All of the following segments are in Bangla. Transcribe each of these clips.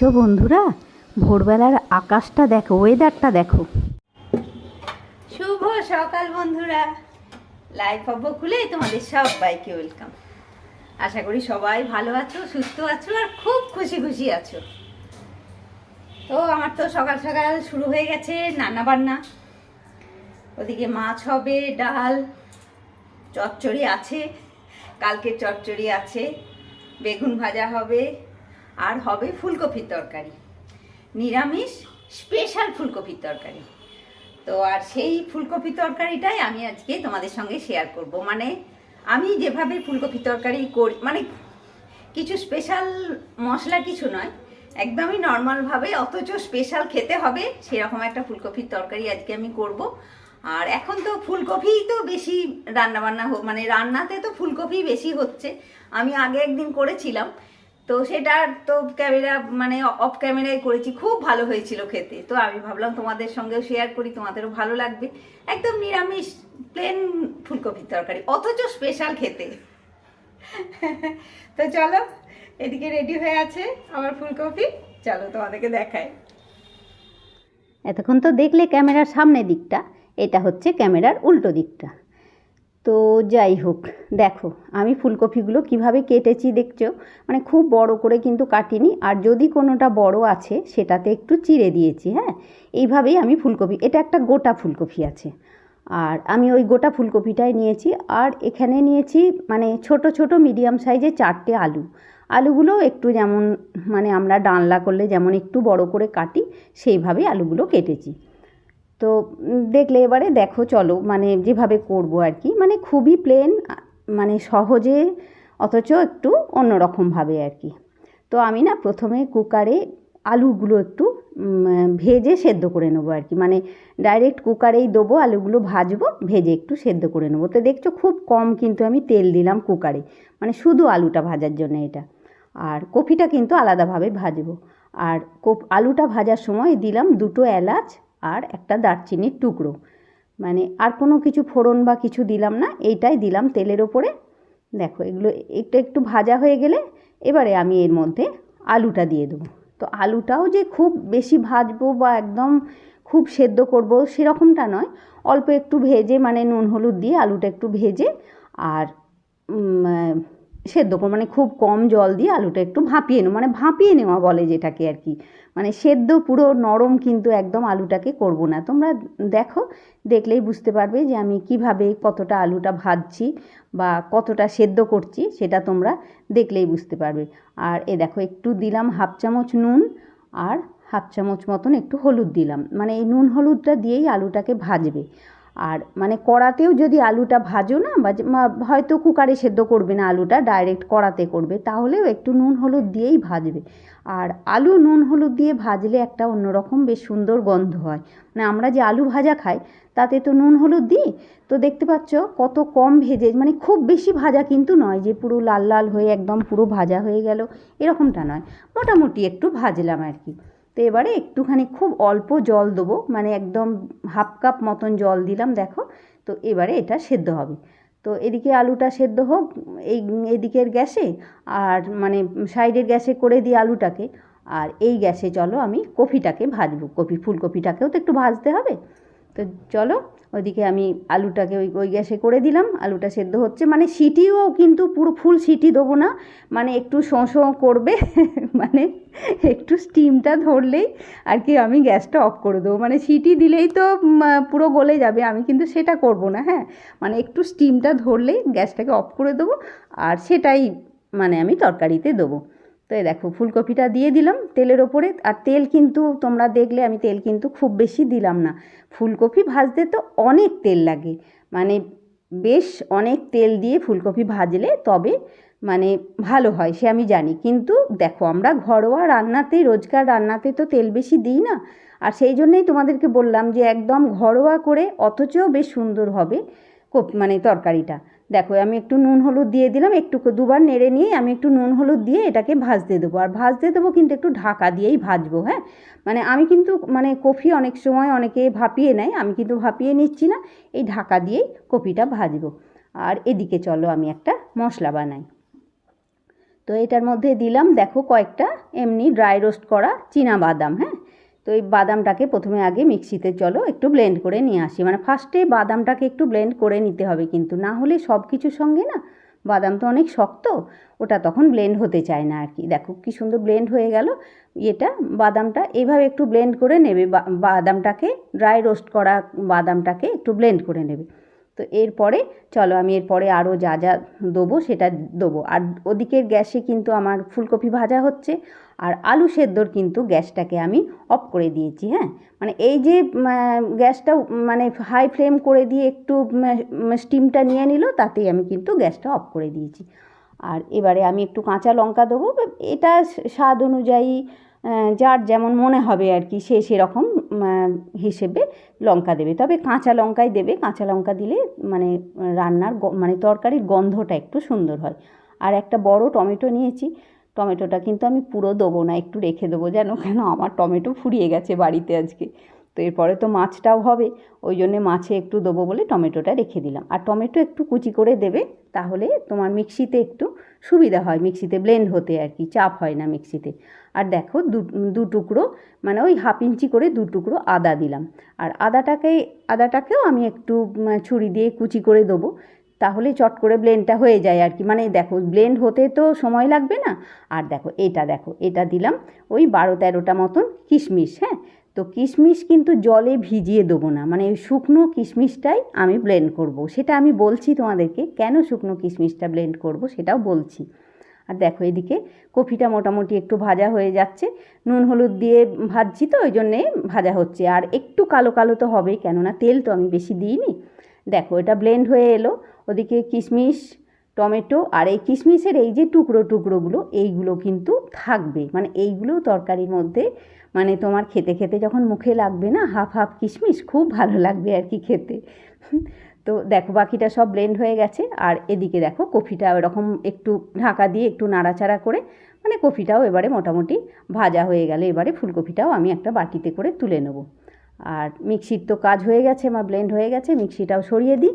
দেখছ বন্ধুরা? ভোরবেলার আকাশটা দেখো ওয়েদারটা দেখো। শুভ সকাল বন্ধুরা। লাইফ হব খুলে তোমাদের সবাইকে ওয়েলকাম আশা করি সবাই ভালো আছো, সুস্থ আছো, আর খুব খুশি খুশি আছো। তো আমার তো সকাল সকাল শুরু হয়ে গেছে রান্না বান্না। ওদিকে মাছ হবে, ডাল, চচ্চড়ি আছে, কালকে চচ্চড়ি আছে, বেগুন ভাজা হবে আর হবে ফুলকপির তরকারি। নিরামিষ স্পেশাল ফুলকপির তরকারি। তো আর সেই ফুলকপি তরকারিটাই আমি আজকে তোমাদের সঙ্গে শেয়ার করব। মানে আমি যেভাবে ফুলকপি তরকারি করি মানে কিছু স্পেশাল মশলা কিছু নয়, একদমই নর্মালভাবে অথচ স্পেশাল খেতে হবে, সেরকম একটা ফুলকপির তরকারি আজকে আমি করব। আর এখন তো ফুলকপি তো বেশি রান্না বান্না মানে রান্নাতে তো ফুলকপি বেশি হচ্ছে। আমি আগে একদিন করেছিলাম তো সেটা তো ক্যামেরা মানে অফ ক্যামেরায় করেছি, খুব ভালো হয়েছিল খেতে। তো আমি ভাবলাম তোমাদের সঙ্গেও শেয়ার করি, তোমাদেরও ভালো লাগবে। একদম নিরামিষ প্লেন ফুলকপির তরকারি, অথচ স্পেশাল খেতে। তো চলো, এদিকে রেডি হয়ে আছে আমার ফুলকপি। চলো তোমাদেরকে দেখায় এতক্ষণ তো দেখলে ক্যামেরার সামনের দিকটা, এটা হচ্ছে ক্যামেরার উল্টো দিকটা। তো যাই হোক, দেখো, আমি ফুলকপিগুলো কীভাবে কেটেছি দেখছ? মানে খুব বড় করে কিন্তু কাটিনি, আর যদি কোনোটা বড় আছে, সেটাতে একটু চিড়ে দিয়েছি হ্যাঁ? এইভাবেই আমি ফুলকপি, এটা একটা গোটা ফুলকপি আছে। আর আমি ওই গোটা ফুলকপিটাই নিয়েছি, আর এখানে নিয়েছি মানে ছোট ছোট মিডিয়াম সাইজের চারটে আলু। আলুগুলো একটু যেমন মানে আমরা ডানলা করলে যেমন একটু বড় করে কাটি, সেইভাবেই আলুগুলো কেটেছি। তো দেখলে এবারে দেখো, চলো মানে যেভাবে করব আর কি। মানে খুবই প্লেন মানে সহজে, অথচ একটু অন্যরকমভাবে আর কি। তো আমি না প্রথমে কুকারে আলুগুলো একটু ভেজে সেদ্ধ করে নেব আর কি। মানে ডাইরেক্ট কুকারেই দেবো, আলুগুলো ভাজবো, ভেজে একটু সেদ্ধ করে নেব। তো দেখছ খুব কম কিন্তু আমি তেল দিলাম কুকারে। মানে শুধু আলুটা ভাজার জন্য এটা। আর কপিটা কিন্তু আলাদাভাবে ভাজবো। আর আলুটা ভাজার সময় দিলাম দুটো এলাচ আর একটা দারচিনির টুকরো। মানে আর কোনো কিছু ফোড়ন বা কিছু দিলাম না, এইটাই দিলাম তেলের ওপরে। দেখো, এগুলো একটু একটু ভাজা হয়ে গেলে এবারে আমি এর মধ্যে আলুটা দিয়ে দেবো। তো আলুটাও যে খুব বেশি ভাজবো বা একদম খুব সেদ্ধ করব সেরকমটা নয়। অল্প একটু ভেজে মানে নুন হলুদ দিয়ে আলুটা একটু ভেজে আর সেদ্ধ করব মানে খুব কম জল দিয়ে আলুটা একটু ভাপিয়ে নেব মানে ভাপিয়ে নেওয়া বলে যেটাকে আর কি। মানে সেদ্ধ পুরো নরম কিন্তু একদম আলুটাকে করব না। তোমরা দেখো, দেখলেই বুঝতে পারবে যে আমি কীভাবে কতটা আলুটা ভাজছি বা কতটা সেদ্ধ করছি, সেটা তোমরা দেখলেই বুঝতে পারবে। আর এ দেখো, একটু দিলাম হাফ চামচ নুন আর হাফ চামচ মতন একটু হলুদ দিলাম। মানে এই নুন হলুদটা দিয়েই আলুটাকে ভাজবে। আর মানে কড়াতেও যদি আলুটা ভাজো না, বা হয়তো কুকারে সেদ্ধ করবে না আলুটা ডাইরেক্ট কড়াতে করবে, তাহলেও একটু নুন হলুদ দিয়েই ভাজবে। আর আলু নুন হলুদ দিয়ে ভাজলে একটা অন্যরকম বেশ সুন্দর গন্ধ হয়। মানে আমরা যে আলু ভাজা খাই, তাতে তো নুন হলুদ দিই, তো দেখতে পাচ্ছ কত কম ভেজে মানে খুব বেশি ভাজা কিন্তু নয়, যে পুরো লাল লাল হয়ে একদম পুরো ভাজা হয়ে গেল, এরকমটা নয়। মোটামুটি একটু ভাজলাম আর কি। তো এবারে একটুখানি খুব অল্প জল দেবো মানে একদম হাফ কাপ মতন জল দিলাম, দেখো। তো এবারে এটা সেদ্ধ হবে। তো এদিকে আলুটা সেদ্ধ হোক, এই এদিকের গ্যাসে, আর মানে সাইডের গ্যাসে করে দিই আলুটাকে, আর এই গ্যাসে চলো আমি কপিটাকে ভাজবো। কপি ফুলকপিটাকেও তো একটু ভাজতে হবে। তো চলো ওইদিকে আমি আলুটাকে ওই ওই গ্যাসে করে দিলাম। আলুটা সেদ্ধ হচ্ছে। মানে সিটিও কিন্তু পুরো ফুল সিটি দেবো না। মানে একটু শোঁ শোঁ করবে। মানে একটু স্টিমটা ধরলেই আর কি আমি গ্যাসটা অফ করে দেবো। মানে সিটি দিলেই তো পুরো গলে যাবে। আমি কিন্তু সেটা করব না হ্যাঁ? মানে একটু স্টিমটা ধরলেই গ্যাসটাকে অফ করে দেবো। আর সেটাই মানে আমি তরকারিতে দেবো। তো এই দেখো, ফুলকপিটা দিয়ে দিলাম তেলের ওপরে। আর তেল কিন্তু তোমরা দেখলে আমি তেল কিন্তু খুব বেশি দিলাম না। ফুলকপি ভাজতে তো অনেক তেল লাগে। মানে বেশ অনেক তেল দিয়ে ফুলকপি ভাজলে তবে মানে ভালো হয়, সে আমি জানি। কিন্তু দেখো, আমরা ঘরোয়া রান্নাতে, রোজকার রান্নাতে তো তেল বেশি দিই না। আর সেই জন্যই তোমাদেরকে বললাম যে একদম ঘরোয়া করে, অথচ বেশ সুন্দর হবে মানে তরকারিটা। দেখো, আমি একটু নুন হলুদ দিয়ে দিলাম একটু দুবার নেড়ে নিয়ে আমি একটু নুন হলুদ দিয়ে এটাকে ভাজতে দেবো। আর ভাজতে দেবো কিন্তু একটু ঢাকা দিয়েই ভাজবো হ্যাঁ? মানে আমি কিন্তু মানে কফি অনেক সময় অনেকে ভাপিয়ে নেয়, আমি কিন্তু ভাপিয়ে নিচ্ছি না, এই ঢাকা দিয়েই কপিটা ভাজবো। আর এদিকে চলো, আমি একটা মশলা বানাই। তো এটার মধ্যে দিলাম, দেখো কয়েকটা এমনি ড্রাই রোস্ট করা চীনা বাদাম হ্যাঁ? তো এই বাদামটাকে প্রথমে আগে মিক্সিতে চলো, একটু ব্লেন্ড করে নিয়ে আসি। মানে ফার্স্টে বাদামটাকে একটু ব্লেন্ড করে নিতে হবে কিন্তু, না হলে সব কিছুর সঙ্গে না, বাদাম তো অনেক শক্ত, ওটা তখন ব্লেন্ড হতে চায় না আর কি দেখো কি সুন্দর ব্লেন্ড হয়ে গেল এটা বাদামটা এইভাবে একটু ব্লেন্ড করে নেবে বাদামটাকে ড্রাই রোস্ট করা বাদামটাকে একটু ব্লেন্ড করে নেবে। তো এরপরে, চলো আমি এরপরে আরও যা যা দেবো সেটা দেবো। আর ওদিকের গ্যাসে কিন্তু আমার ফুলকপি ভাজা হচ্ছে আর আলু সেদ্ধর কিন্তু গ্যাসটাকে আমি অফ করে দিয়েছি হ্যাঁ? মানে এই যে গ্যাসটা মানে হাই ফ্লেম করে দিয়ে একটু স্টিমটা নিয়ে নিল, তাতেই আমি কিন্তু গ্যাসটা অফ করে দিয়েছি। আর এবারে আমি একটু কাঁচা লঙ্কা দেবো এটা স্বাদ অনুযায়ী যার যেমন মনে হবে আর কি, সে সেরকম হিসেবে লঙ্কা দেবে। তবে কাঁচা লঙ্কাই দেবে, কাঁচা লঙ্কা দিলে মানে রান্নার মানে তরকারির গন্ধটা একটু সুন্দর হয়। আর একটা বড় টমেটো নিয়েছি টমেটোটা কিন্তু আমি পুরো দেবো না, একটু রেখে দেবো যেন, কেন আমার টমেটো ফুরিয়ে গেছে বাড়িতে আজকে। তো এরপরে তো মাছটাও হবে, ওই জন্যে মাছে একটু দেবো বলে টমেটোটা রেখে দিলাম। আর টমেটো একটু কুচি করে দেবে, তাহলে তোমার মিক্সিতে একটু সুবিধা হয়, মিক্সিতে ব্লেন্ড হতে আর কি, চাপ হয় না মিক্সিতে। আর দেখো দু টুকরো মানে ওই হাফ ইঞ্চি করে দু টুকরো আদা দিলাম। আর আদাটাকে, আদাটাকেও আমি একটু ছুরি দিয়ে কুচি করে দেবো তাহলে চট করে ব্লেন্ডটা হয়ে যায় আর কি। মানে দেখো ব্লেন্ড হতে তো সময় লাগবে না। আর দেখো, এটা দেখো, এটা দিলাম ওই বারো তেরোটা মতন কিশমিশ হ্যাঁ? তো কিশমিশ কিন্তু জলে ভিজিয়ে দেবো না। মানে শুকনো কিশমিশটাই আমি ব্লেন্ড করব। সেটা আমি বলছি তোমাদেরকে, কেন শুকনো কিশমিশটা ব্লেন্ড করব সেটাও বলছি। আর দেখো, এদিকে কফিটা মোটামুটি একটু ভাজা হয়ে যাচ্ছে। নুন, হলুদ দিয়ে ভাজছি তো, ওই জন্যে ভাজা হচ্ছে। আর একটু কালো কালো তো হবেই, কেননা তেল তো আমি বেশি দিইনি। দেখো, এটা ব্লেন্ড হয়ে এলো। ওদিকে কিশমিশ টমেটো আর এই কিশমিশের এই যে টুকরো টুকরোগুলো, এইগুলো কিন্তু থাকবে। মানে এইগুলো তরকারির মধ্যে মানে তোমার খেতে খেতে যখন মুখে লাগবে না হাফ হাফ কিশমিশ খুব ভালো লাগবে আর কি খেতে। তো দেখো, বাকিটা সব ব্লেন্ড হয়ে গেছে। আর এদিকে দেখো, কফিটা ওরকম একটু ঢাকা দিয়ে একটু নাড়াচাড়া করে মানে কফিটাও এবারে মোটামুটি ভাজা হয়ে গেলে, এবারে ফুলকপিটাও আমি একটা বাটিতে করে তুলে নেব। আর মিক্সির তো কাজ হয়ে গেছে, আমার ব্লেন্ড হয়ে গেছে, মিক্সিটাও সরিয়ে দিই।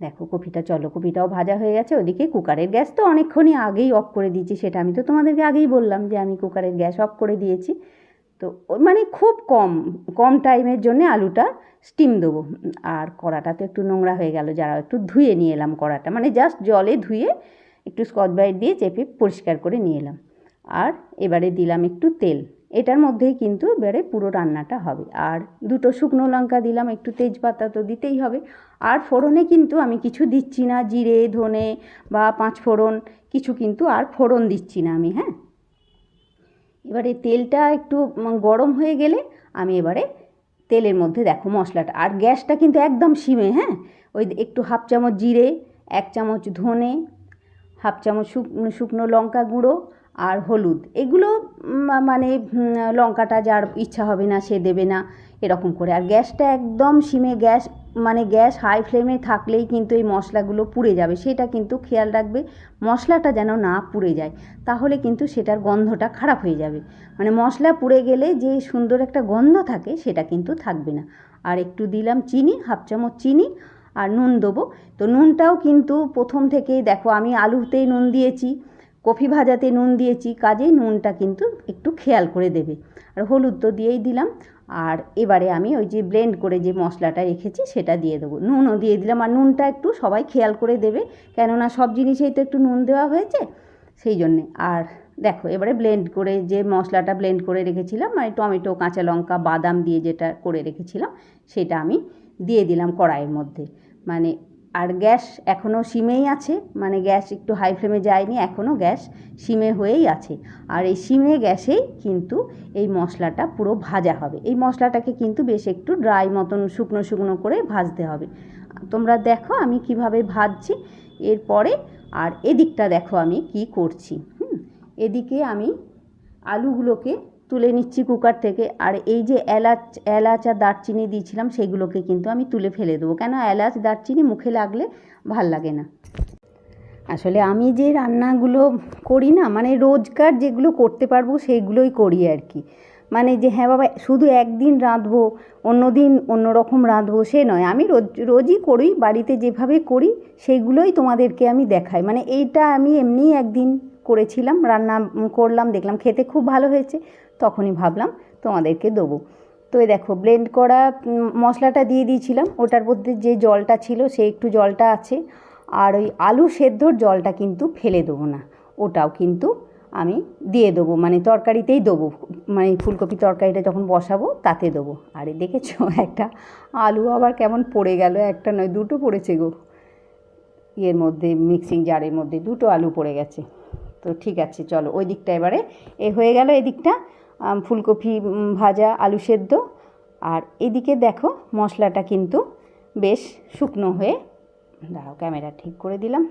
দেখো কপিটা, চলো কপিটাও ভাজা হয়ে গেছে, ওদিকে কুকারের গ্যাস তো অনেকক্ষণই আগেই অফ করে দিয়েছি, সেটা আমি তো তোমাদেরকে আগেই বললাম যে আমি কুকারের গ্যাস অফ করে দিয়েছি। তো মানে খুব কম কম টাইমের জন্য আলুটা স্টিম দেবো। আর কড়াটা তো একটু নোংরা হয়ে গেল, যারা একটু ধুয়ে নিয়ে এলাম কড়াটা মানে জাস্ট জলে ধুয়ে একটু স্কচ ব্রাইট দিয়ে চেপে পরিষ্কার করে নিয়ে এলাম। আর এবারে দিলাম একটু তেল। এটার মধ্যেই কিন্তু এবারে পুরো রান্নাটা হবে। আর দুটো শুকনো লঙ্কা দিলাম, একটু তেজপাতা তো দিতেই হবে। আর ফোড়নে কিন্তু আমি কিছু দিচ্ছি না, জিরে, ধনে বা পাঁচ ফোড়ন, কিছু কিন্তু আর ফোড়ন দিচ্ছি না আমি হ্যাঁ? এবারে তেলটা একটু গরম হয়ে গেলে আমি এবারে তেলের মধ্যে দেখো মশলাটা। আর গ্যাসটা কিন্তু একদম সিমে হ্যাঁ? ওই একটু হাফ চামচ জিরে, এক চামচ ধনে, হাফ চামচ শুকনো শুকনো লঙ্কা গুঁড়ো আর হলুদ। এগুলো মানে লঙ্কাটা যার ইচ্ছা হবে না, সে দেবে না, এরকম করে। আর গ্যাসটা একদম সিমে গ্যাস মানে গ্যাস হাই ফ্লেমে থাকলেই কিন্তু এই মশলাগুলো পুড়ে যাবে। সেটা কিন্তু খেয়াল রাখবে, মশলাটা যেন না পুড়ে যায়, তাহলে কিন্তু সেটার গন্ধটা খারাপ হয়ে যাবে। মানে মশলা পুড়ে গেলে যে সুন্দর একটা গন্ধ থাকে, সেটা কিন্তু থাকবে না। আর একটু দিলাম চিনি, হাফ চামচ চিনি, আর নুন দেবো। তো নুনটাও কিন্তু প্রথম থেকেই দেখো, আমি আলুতেই নুন দিয়েছি। কফি ভাজাতে নুন দিয়েছি, কাজেই নুনটা কিন্তু একটু খেয়াল করে দেবে। আর হলুদ তো দিয়েই দিলাম। আর এবারে আমি ওই যে ব্লেন্ড করে যে মশলাটা রেখেছি, সেটা দিয়ে দেবো। নুনও দিয়ে দিলাম। আর নুনটা একটু সবাই খেয়াল করে দেবে, কেননা সব জিনিসেই তো একটু নুন দেওয়া হয়েছে, সেই জন্যে। আর দেখো, এবারে ব্লেন্ড করে যে মশলাটা ব্লেন্ড করে রেখেছিলাম মানে টমেটো, কাঁচা লঙ্কা, বাদাম দিয়ে যেটা করে রেখেছিলাম, সেটা আমি দিয়ে দিলাম কড়াইয়ের মধ্যে। মানে আর গ্যাস এখনও সিমেই আছে মানে গ্যাস একটু হাই ফ্লেমে যায়নি, এখনও গ্যাস সিমে হয়েই আছে। আর এই সিমে গ্যাসেই কিন্তু এই মশলাটা পুরো ভাজা হবে। এই মশলাটাকে কিন্তু বেশ একটু ড্রাই মতন শুকনো শুকনো করে ভাজতে হবে। তোমরা দেখো আমি কীভাবে ভাজছি, এরপরে আর এদিকটা দেখো আমি কি করছি। হুম, এদিকে আমি আলুগুলোকে তুলে নিচ্ছি কুকার থেকে। আর এই যে এলাচ এলাচ আর দারচিনি দিয়েছিলাম, সেগুলোকে কিন্তু আমি তুলে ফেলে দেবো। কেন? এলাচ, দারচিনি মুখে লাগলে ভালো লাগে না। আসলে আমি যে রান্নাগুলো করি না মানে রোজকার যেগুলো করতে পারব সেইগুলোই করি আর কি। মানে যে হ্যাঁ বাবা, শুধু একদিন রাঁধবো অন্য দিন অন্য রকম রাঁধবো, সে নয়। আমি রোজ, রোজই করি, বাড়িতে যেভাবে করি সেইগুলোই তোমাদেরকে আমি দেখাই। মানে এইটা আমি এমনিই একদিন করেছিলাম, রান্না করলাম, দেখলাম, খেতে খুব ভালো হয়েছে। তখনই ভাবলাম তোমাদেরকে দেবো। তো এই দেখো ব্লেন্ড করা মশলাটা দিয়ে দিয়েছিলাম। ওটার মধ্যে যে জলটা ছিল, সে একটু জলটা আছে। আর ওই আলু সেদ্ধর জলটা কিন্তু ফেলে দেবো না। ওটাও কিন্তু আমি দিয়ে দেবো মানে তরকারিতেই দেবো। মানে ফুলকপি তরকারিটা যখন বসাবো, তাতে দেবো। আরে দেখেছ, একটা আলু আবার কেমন পড়ে গেল, একটা নয়, দুটো পড়েছে গো। ইয়ের মধ্যে মিক্সিং জারের মধ্যে দুটো আলু পড়ে গেছে। তো ঠিক আছে, চলো, ওই দিকটা এবারে। এ হয়ে গেল এদিকটা। ফুলকপি ভাজা, আলু সেদ্ধ। আর এদিকে দেখো, মশলাটা কিন্তু বেশ শুকনো হয়ে, দাঁড়াও, ক্যামেরা ঠিক করে দিলাম।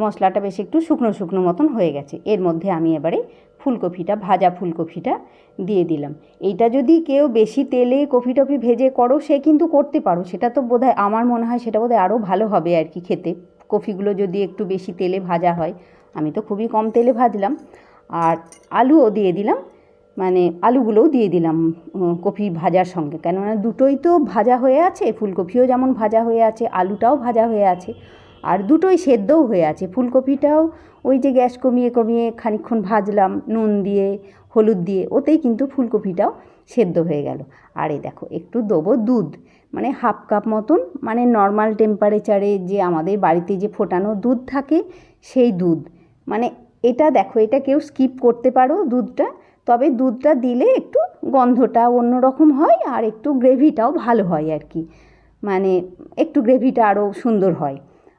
মশলাটা বেশ একটু শুকনো শুকনো মতন হয়ে গেছে। এর মধ্যে আমি এবারে ফুলকপিটা, ভাজা ফুলকপিটা দিয়ে দিলাম। এইটা যদি কেউ বেশি তেলে কফি টফি ভেজে করো, সে কিন্তু করতে পারো। সেটা তো বোধহয়, আমার মনে হয় সেটা বোধহয় আরও ভালো হবে আর কি খেতে। কফিগুলো যদি একটু বেশি তেলে ভাজা হয়, আমি তো খুবই কম তেলে ভাজলাম। আর আলুও দিয়ে দিলাম। মানে আলুগুলোও দিয়ে দিলাম কপি ভাজার সঙ্গে। কেননা দুটোই তো ভাজা হয়ে আছে, ফুলকপিও যেমন ভাজা হয়ে আছে, আলুটাও ভাজা হয়ে আছে, আর দুটোই সেদ্ধও হয়ে আছে। ফুলকপিটাও ওই যে গ্যাস কমিয়ে কমিয়ে খানিকক্ষণ ভাজলাম, নুন দিয়ে, হলুদ দিয়ে, ওতেই কিন্তু ফুলকপিটাও সেদ্ধ হয়ে গেল। আর এই দেখো, একটু দেবো দুধ মানে হাফ কাপ মতন মানে নর্মাল টেম্পারেচারে যে আমাদের বাড়িতে যে ফোটানো দুধ থাকে, সেই দুধ। মানে এটা দেখো, এটা কেউ স্কিপ করতে পারো দুধটা তবে দুধটা দিলে একটু গন্ধটা অন্যরকম হয় আর একটু গ্রেভিটাও ভালো হয় আর কি। মানে একটু গ্রেভিটা আরও সুন্দর হয়।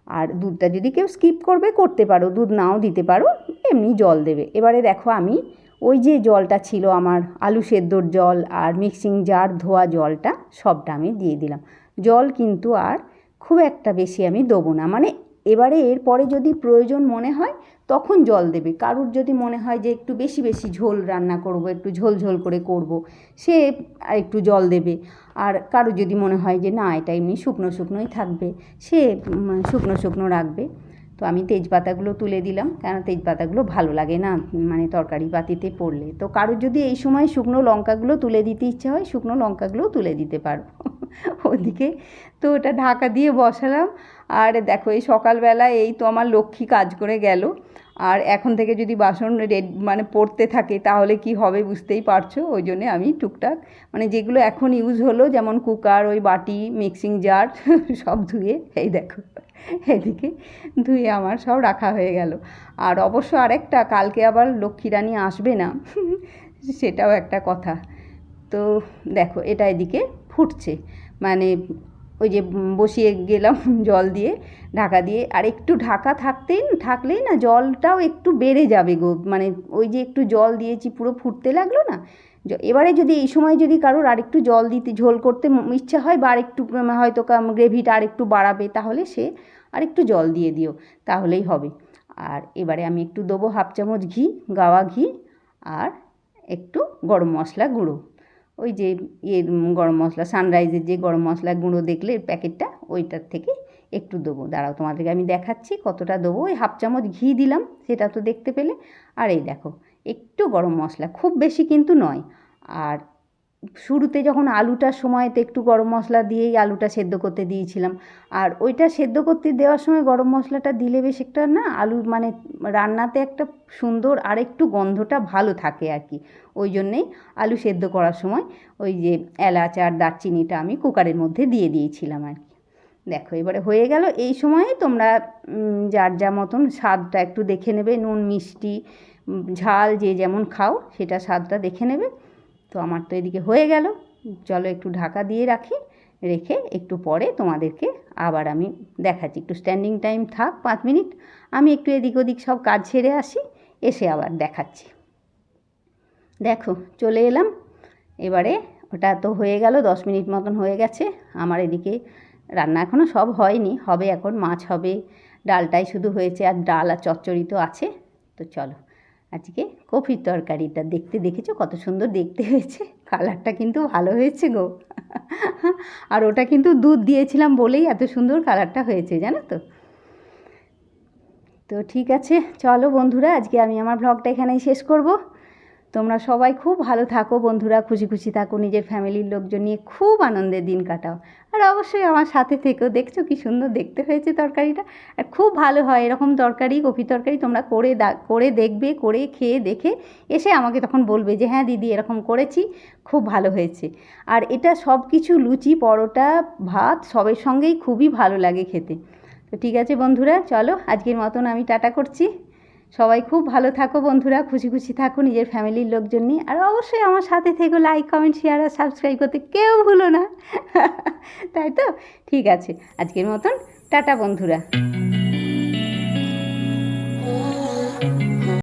আর দুধটা যদি কেউ স্কিপ করবে, করতে পারো, দুধ নাও দিতে পারো, এমনি জল দেবে। এবারে দেখো আমি ওই যে জলটা ছিল আমার আলু সেদ্ধর জল আর মিক্সিং জার ধোয়া জলটা সবটা আমি দিয়ে দিলাম। জল কিন্তু আর খুব একটা বেশি আমি দেবো না। মানে এবারে এরপরে যদি প্রয়োজন মনে হয়, তখন জল দেবে। কারুর যদি মনে হয় যে একটু বেশি বেশি ঝোল রান্না করব, একটু ঝোল ঝোল করে করব, সে একটু জল দেবে। আর কারুর যদি মনে হয় যে না, এটা এমনি শুকনো শুকনোই থাকবে, সে শুকনো শুকনো রাখবে। তো আমি তেজপাতাগুলো তুলে দিলাম, কেন তেজপাতাগুলো ভালো লাগে না মানে তরকারি পাতিতে পড়লে। তো কারোর যদি এই সময় শুকনো লঙ্কাগুলো তুলে দিতে ইচ্ছে হয়, শুকনো লঙ্কাগুলোও তুলে দিতে পারো ওদিকে তো ওটা ঢাকা দিয়ে বসালাম। আর দেখো, এই সকালবেলা এই তো আমার লক্ষ্মী কাজ করে গেল। আর এখন থেকে যদি বাসন রেড মানে পড়তে থাকে, তাহলে কি হবে বুঝতেই পারছ? ওই জন্যে আমি টুকটাক মানে যেগুলো এখন ইউজ হলো, যেমন কুকার ওই বাটি মিক্সিং জার সব ধুয়ে, এই দেখো, এদিকে ধুয়ে আমার সব রাখা হয়ে গেল। আর অবশ্য আরেকটা, কালকে আবার লক্ষ্মী রানী আসবে না, সেটাও একটা কথা। তো দেখো, এটা এদিকে ফুটছে। মানে ওই যে বসিয়ে গেলাম জল দিয়ে, ঢাকা দিয়ে। আর একটু ঢাকা থাকতেই, থাকলেই না জলটাও একটু বেড়ে যাবে গো। মানে ওই যে একটু জল দিয়েছি, পুরো ফুটতে লাগল না। এবারে যদি এই সময় যদি কারোর আরেকটু জল দিতে, ঝোল করতে ইচ্ছা হয় বা আরেকটু হয়তো গ্রেভিটা আরেকটু বাড়াবে, তাহলে সে আরেকটু জল দিয়ে দিও। তাহলেই হবে। আর এবারে আমি একটু দেবো হাফ চামচ ঘি, গাওয়া ঘি আর একটু গরম মশলা গুঁড়ো। ওই যে ইয়ে গরম মশলা সানরাইজের যে গরম মশলা গুঁড়ো দেখলে প্যাকেটটা ওইটার থেকে একটু দেবো। দাঁড়াও, তোমাদেরকে আমি দেখাচ্ছি কতটা দেবো। ওই হাফ চামচ ঘি দিলাম, সেটা তো দেখতে পেলে। আর এই দেখো, একটু গরম মশলা, খুব বেশি কিন্তু নয়। আর শুরুতে যখন আলুটার সময়তে একটু গরম মশলা দিয়েই আলুটা সেদ্ধ করতে দিয়েছিলাম। আর ওইটা সেদ্ধ করতে দেওয়ার সময় গরম মশলাটা দিলে বেশ একটা না আলু মানে রান্নাতে একটা সুন্দর আর একটু গন্ধটা ভালো থাকে আর কি। ওই জন্যেই আলু সেদ্ধ করার সময় ওই যে এলাচ আর দারচিনিটা আমি কুকারের মধ্যে দিয়ে দিয়েছিলাম আর কি। দেখো, এবারে হয়ে গেল। এই সময়ে তোমরা যার যা মতন স্বাদটা একটু দেখে নেবে। নুন, মিষ্টি ঝাল যে যেমন খাও সেটা স্বাদটা দেখে নেবে। তো আমার তো এদিকে হয়ে গেল। চলো একটু ঢাকা দিয়ে রাখি, রেখে একটু পরে তোমাদেরকে আবার আমি দেখাচ্ছি। একটু স্ট্যান্ডিং টাইম থাক পাঁচ মিনিট, আমি একটু এদিক ওদিক সব কাজ সেরে আসি, এসে আবার দেখাচ্ছি। দেখো, চলে এলাম। এবারে ওটা তো হয়ে গেল, দশ মিনিট মতন হয়ে গেছে। আমার এদিকে রান্না এখনও সব হয়নি, হবে এখন মাছ হবে, ডালটাই শুধু হয়েছে আর ডাল আর চচ্চড়ি তো আছে। তো চলো আজকে কফির তরকারিটা দেখতে দেখেছ? কত সুন্দর দেখতে হয়েছে। কালারটা কিন্তু ভালো হয়েছে গো। আর ওটা কিন্তু দুধ দিয়েছিলাম বলেই এত সুন্দর কালারটা হয়েছে, জানো তো? তো ঠিক আছে, চলো বন্ধুরা, আজকে আমি আমার ব্লগটা এখানেই শেষ করব। তোমরা সবাই খুব ভালো থাকো বন্ধুরা, খুশি খুশি থাকো, নিজের ফ্যামিলির লোকজন নিয়ে খুব আনন্দের দিন কাটাও। আর অবশ্যই আমার সাথে থেকেও দেখছ কি সুন্দর দেখতে হয়েছে তরকারিটা। আর খুব ভালো হয়, এরকম তরকারি, কপি তরকারি তোমরা করে করে দেখবে, করে খেয়ে দেখে এসে আমাকে তখন বলবে যে হ্যাঁ দিদি, এরকম করেছি, খুব ভালো হয়েছে। আর এটা সব কিছু লুচি, পরোটা, ভাত সবের সঙ্গেই খুবই ভালো লাগে খেতে। তো ঠিক আছে বন্ধুরা, চলো আজকের মতন আমি টাটা করছি। সবাই খুব ভালো থাকো বন্ধুরা, খুশি খুশি থাকো নিজের ফ্যামিলির লোকজন নিয়ে। আর অবশ্যই আমার সাথে থেকো লাইক কমেন্ট শেয়ার আর সাবস্ক্রাইব করতে কেউ ভুলো না। তাই তো? ঠিক আছে, আজকের মতন, টাটা বন্ধুরা।